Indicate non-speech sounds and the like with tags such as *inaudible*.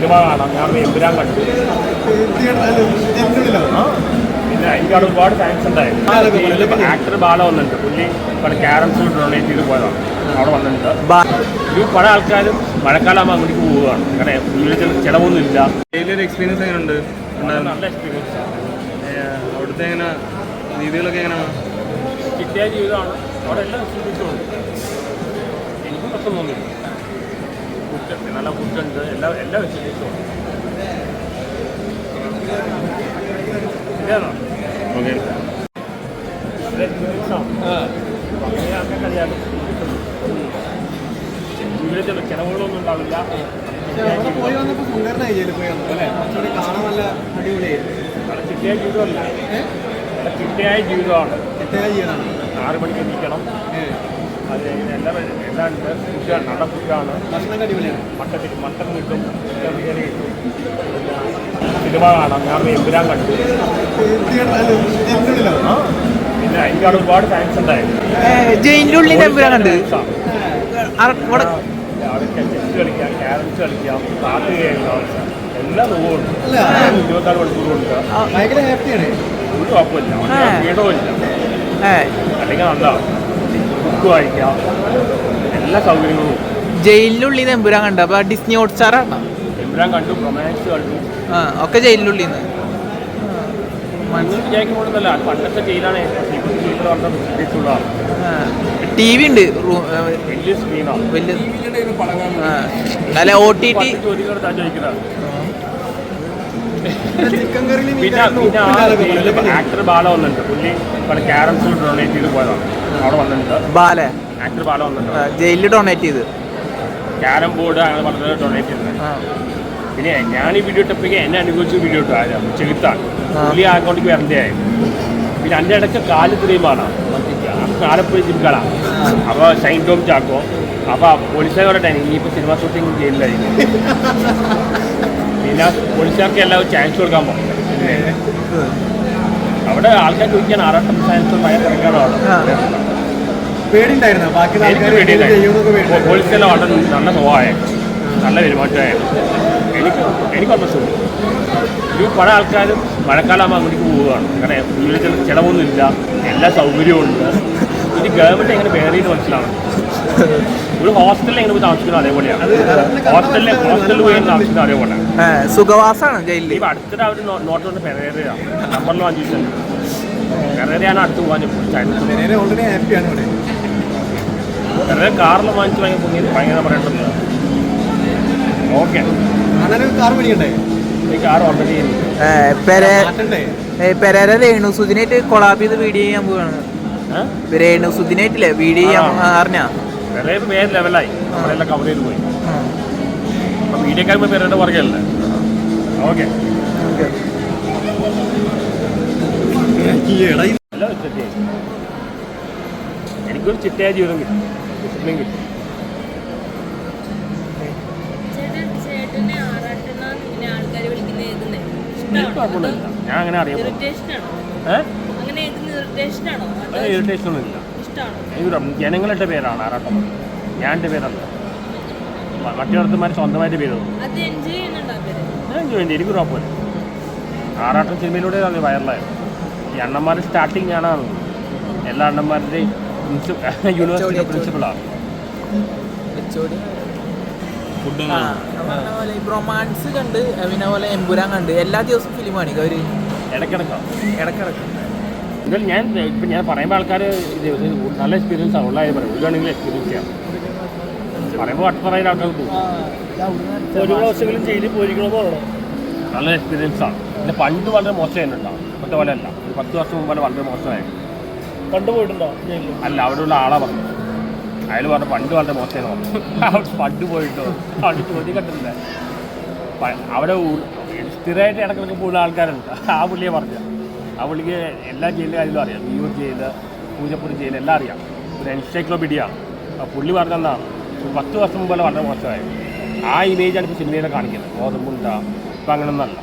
Cinema കാണാം. ഞാൻ എമ്പുരാൻ കണ്ടു. പിന്നെ എനിക്ക് അവിടെ ഒരുപാട് ഫാൻസ് ഉണ്ടായിരുന്നു. ആക്ടർ ബാല വന്നിട്ടുണ്ട്. പുള്ളി ഇവിടെ ക്യാരംസിൽ ഡൊണേറ്റ് ചെയ്ത് പോയതാണ്. അവിടെ വന്നിട്ടുണ്ട്. ഈ പല ആൾക്കാരും മഴക്കാലമാകുമ്പോൾ അങ്ങോട്ടേക്ക് പോവുകയാണ്. അങ്ങനെ ഉള്ളിൽ ചിലവൊന്നും ഇല്ല. വലിയൊരു ഒരു എക്സ്പീരിയൻസ് എങ്ങനെയുണ്ട്? നല്ല എക്സ്പീരിയൻസ് അവിടുത്തെ എങ്ങനെ രീതികളൊക്കെ എങ്ങനെയാണ് കിട്ടിയ ജീവിതമാണ്. അവിടെ എല്ലാം എനിക്കും ഉണ്ട് എനിക്ക് പ്രശ്നം തോന്നില്ല ഫുഡ് നല്ല ഫുഡുണ്ട് എല്ലാ എല്ലാ എക്സ്പീരിയൻസും ഉണ്ട് ശരിയാണോ ഓക്കെ ജീവിതത്തിൽ ചിലവുകളൊന്നും ഉണ്ടാവില്ല. പോയി വന്നപ്പോൾ സുന്ദരനായി ജയിലിൽ പോയി വന്നു അല്ലേ? കുറച്ചുകൂടി കാണാൻ നല്ല അടിപൊളിയായിരുന്നു. ജീവിതമല്ല. കിട്ടിയായ ജീവിതമാണ്. ആറ് മണിക്ക് എണീക്കണം. അത് എല്ലാം എല്ലാം ഉണ്ട് ഫുഡാണ് നല്ല ഫുഡാണ് ഭക്ഷണം അടിപൊളിയാണ്. മട്ടൻ മട്ടൻ കിട്ടും ചിക്കൻ ബിരിയാണി കിട്ടും. സിനിമ കാണാം ഞാൻ എമ്പുരാൻ കണ്ടു പിന്നെ എനിക്ക് അവിടെ ഒരുപാട് ഫാൻസ് ഉണ്ടായിരുന്നു ജയിലിന്റെ ഉള്ളിൽ എമ്പുരാൻ കണ്ടു അവിടെ ചെസ് കളിക്കാം ക്യാരംസ് കളിക്കാം പാട്ട് കേൾക്കാം എല്ലാ റൂമും. ഇരുപത്താറ് മണിക്കൂറുണ്ട് ഭയങ്കര ഹാപ്പിയാണ് ഒരു കുഴപ്പമില്ല. ആ. വീടമില്ല ഏ. അല്ലെങ്കിൽ നല്ല ബുക്ക് വായിക്കാം. എല്ലാ സൗകര്യങ്ങളും. ജയിലിനുള്ളിൽ നിന്ന് എമ്പുരാൻ കണ്ട. അപ്പൊ ഡിസ്നി ഹോട്ട്സ്റ്റാർ ആണ്? എമ്പുരാൻ കണ്ടു റൊമാൻസ് കണ്ടു. ആ ഒക്കെ ജയിലിനുള്ളിൽ നിന്ന്. പണ്ടത്തെ ജയിലാണ്. ടി വി ഉണ്ട്. വലിയ സ്ക്രീനാണ് വലിയ. അല്ല ഒ ടി ടി ചോദിക്കുന്നത് പിന്നെ പിന്നെ ആക്ടർ ബാല വന്നിട്ടുണ്ട്. പുള്ളി ഇവിടെ ക്യാരംസ് ഡൊണേറ്റ് ചെയ്ത് പോയതാണ്. അവിടെ വന്നിട്ടുണ്ട്. ബാല. ആക്ടർ ബാല വന്നിട്ടുണ്ട്. ജയിലിൽ ഡൊണേറ്റ് ചെയ്ത്. ക്യാരം ബോർഡ് അങ്ങനെ പറഞ്ഞത് ഡൊണേറ്റ് ചെയ്തത്. പിന്നെ ഞാൻ ഈ വീഡിയോ ഇട്ടപ്പോഴേക്ക് എന്നെ അനുഭവിച്ച വീഡിയോ ഇട്ടു. ആരാ ചെലുത്താണ് ആ. പുള്ളി ആ അക്കൗണ്ടിക്ക് വരണ്ടയായി പിന്നെ അതിന്റെ ഇടയ്ക്ക് കാൽ ഇത്രയുമാണ് ആലപ്പുഴ ജിംകള അപ്പോൾ സൈൻ ടോം ചാക്കോ. അപ്പോൾ പോലീസുകാരുടെ ഇനിയിപ്പോൾ സിനിമ ഷൂട്ടിംഗ് ജയിലിലായിരിക്കും. *laughs* പിന്നെ പോലീസുകാർക്ക് എല്ലാവരും ചാൻസ് കൊടുക്കാൻ പോകും. അവിടെ ആൾക്കാർ ചോദിക്കാൻ ആറാട്ടം സയൻസ് ഭയ തിരക്കാണ് ആ. അവിടെ ബാക്കി പോലീസെല്ലാം വളരെ നല്ല സ്വഭാവമായ നല്ല പെരുമാറ്റമായിരുന്നു. എനിക്ക് എനിക്കൊന്നും സുഖം. ഈ പല ആൾക്കാരും മഴക്കാലമാകുമ്പോൾ അങ്ങോട്ടേക്ക് പോവുകയാണ്. കാരണം ചിലവൊന്നുമില്ല. എല്ലാ സൗകര്യവും ഉണ്ട്. ഇത് ഗവൺമെന്റ് എങ്ങനെ വേറെ മനസ്സിലാവും മനസ്സിലാവണം. ഒരു ഹോസ്റ്റലിൽ എങ്ങനെ പോയി താമസിക്കുന്നത് അതേപോലെയാണ് ഹോസ്റ്റലിൽ ഹോസ്റ്റലിൽ പോയി താമസിക്കുന്നത് അതേപോലെയാണ് സുഖവാസാണ് ജയിലിൽ ഇപ്പം അടുത്തിടെ അവർ നോട്ട് കൊണ്ട് പെരേരയാണ് പെരേരയാണ് അടുത്ത് പോകാൻ കാറിൽ വാങ്ങിച്ച് ഭയങ്കര പൊങ്ങി ഭയങ്കര പറയേണ്ടത്. ഓക്കെ അങ്ങനെ കാർ മേടിക്കണ്ടേ? ഈ കാർ ഓൾറെഡി ഏ, പെരേ മാറ്റണ്ടേ? ഏ, പെരേര രേണു സുദിനായിട്ട് കൊളാബ് ചെയ്ത് വീഡിയോ ചെയ്യാൻ പോവാണ്. രേണു സുദിനായിട്ടില്ലേ വീഡിയോ ചെയ്യാൻ. അറിഞ്ഞാ? വേറെ വേറെ ലെവലായി നമ്മളെല്ലാം കവർ ചെയ്ത് പോയി. അപ്പം വീഡിയോക്കാർ പേരുടെ പുറകെയല്ലേ ഓക്കെ എനിക്കൊരു ചിട്ടയായ ജീവിതം കിട്ടി. ഡിസിപ്ലിൻ കിട്ടി. ഞാൻ അങ്ങനെ അറിയാം ഇറിറ്റേഷൻ ഒന്നുമില്ല. ഇഷ്ടമാണോ ജനങ്ങളുടെ പേരാണ് ആറാട്ടം. ഞാൻ എന്റെ പേരല്ല. മ- മറ്റേടത്തുമാർ സ്വന്തമായിട്ട് പേര് ഞാൻ വേണ്ടി എനിക്ക് ഉറപ്പില്ല ആറാട്ടം സിനിമയിലൂടെ അത് വൈറലായത് ഈ അണ്ണന്മാർ സ്റ്റാർട്ടിങ് ഞാനാണ് എല്ലാ അണ്ണന്മാരുടെയും യൂണിവേഴ്സിറ്റിയുടെ യൂണിവേഴ്സിറ്റി പ്രിൻസിപ്പളാണ് ഫുഡ് റൊമാൻസ് കണ്ട് പിന്നെ പോലെ എമ്പുരാൻ കണ്ട് എല്ലാ ദിവസവും ഫിലിമാണ് ഇടക്കിടക്കാണ് ഇടക്കിടക്കാണ് ഇതിൽ ഞാൻ ഇപ്പം ഞാൻ പറയുമ്പോൾ ആൾക്കാർ നല്ല എക്സ്പീരിയൻസ് ആണ്. ഉള്ളതായി പറയും. ഒരു എക്സ്പീരിയൻസ് ചെയ്യാം. പറയുമ്പോൾ വട്ടപ്പറയിൽ ആൾക്കാർ ഒരു പ്രാവശ്യമെങ്കിലും ജയിലിൽ പോയിരിക്കണമെന്ന് പറയണം? നല്ല എക്സ്പീരിയൻസ് ആണ്. പിന്നെ പണ്ട് വളരെ മോശമായിട്ടുണ്ടാവും ഇപ്പോഴത്തെ പോലെ അല്ല. ഒരു പത്ത് വർഷം മുമ്പ് വളരെ മോശമായിരുന്നു. പണ്ട് പോയിട്ടുണ്ടോ? അല്ല അവിടെയുള്ള ആളാ പറഞ്ഞു അയാൾ പറഞ്ഞു പണ്ട് വളരെ മോശമായിരുന്നു പറഞ്ഞു പണ്ട് പോയിട്ടോ അവിടെ ചോദ്യം കണ്ടില്ല പ- അവിടെ സ്ഥിരമായിട്ട് ഇടക്കിടക്ക് പോകുന്ന ആൾക്കാരുണ്ട്. ആ പുള്ളിയെ പറഞ്ഞു ആ പുള്ളിക്ക് എല്ലാ ജയിലിലെ കാര്യങ്ങളും അറിയാം. വിയൂർ ജയിൽ പൂജപ്പുര ജയിൽ എല്ലാം അറിയാം. ഒരു എൻസൈക്ലോപീഡിയ. പുള്ളി പറഞ്ഞെന്താണ് ഒരു പത്ത് വർഷം മുമ്പ് വളരെ മോശമായി. ആ ഇമേജാണ് ഇപ്പോൾ സിനിമയിലെ കാണിക്കുന്നത്. ഗോതമ്പുണ്ട ഇപ്പം അങ്ങനെയൊന്നല്ല